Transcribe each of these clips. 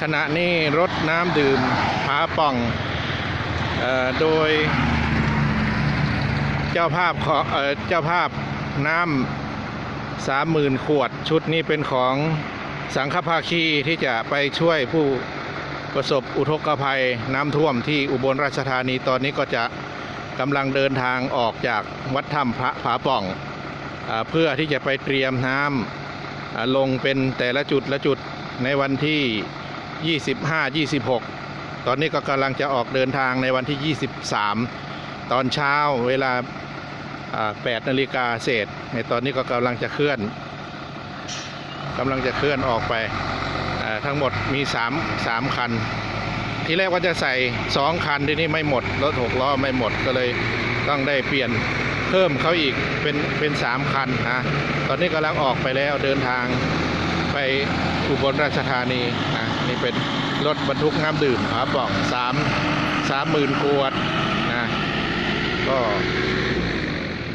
ขณะนี้รถน้ำดื่มผาป่องออโดย เจ้าภาพขอเอเจ้าภาพน้ำสามหมื่นขวดชุดนี้เป็นของสังฆภาคีที่จะไปช่วยผู้ประสบอุทกภัยน้ำท่วมที่อุบลราชธานีตอนนี้ก็จะกำลังเดินทางออกจากวัดถ้ำพระผาป่องอเพื่อที่จะไปเตรียมน้ำลงเป็นแต่ละจุดละจุดในวันที่ 25 26 ตอนนี้ก็กำลังจะออกเดินทางในวันที่ 23 ตอนเช้าเวลา8นาฬิกาเศษ ในตอนนี้ก็กำลังจะเคลื่อนกำลังจะเคลื่อนออกไปทั้งหมดมี 3 3 คัน ทีแรกว่าจะใส่ 2 คันที่นี่ไม่หมด รถหกล้อไม่หมดก็เลยต้องได้เปลี่ยนเพิ่มเขาอีกเป็นเป็น 3 คันนะตอนนี้กำลังออกไปแล้วเดินทางไปอุบลราชธานีนะ นี่เป็นรถบรรทุกน้ำดื่มครับบอกสามสามหมื่นขวดนะก็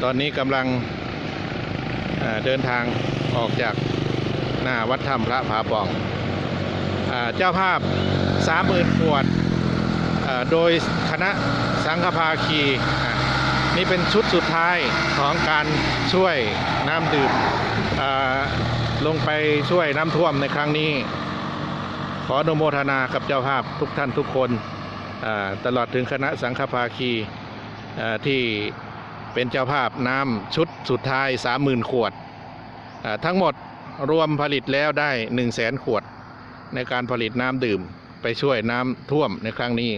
ตอนนี้กำลังเดินทางออกจากหน้าวัดถ้ำพระผาป่องอเจ้าภาพสามหมื่นขวดโดยคณะสังฆภาคีนี่เป็นชุดสุดท้ายของการช่วยน้ำดื่มลงไปช่วยน้ำท่วมในครั้งนี้ ออนุโมทนากับเจ้าภาพทุกท่านทุกคนตลอดถึงคณะสังฆภาคีที่เป็นเจ้าภาพน้ำชุดสุดท้าย 30,000 ขวด ทั้งหมดรวมผลิตแล้วได้ 1 0 0 0 0แสนขวด ในการผลิตน้ำดื่มไปช่วยน้ำท่วมในครั้งนี้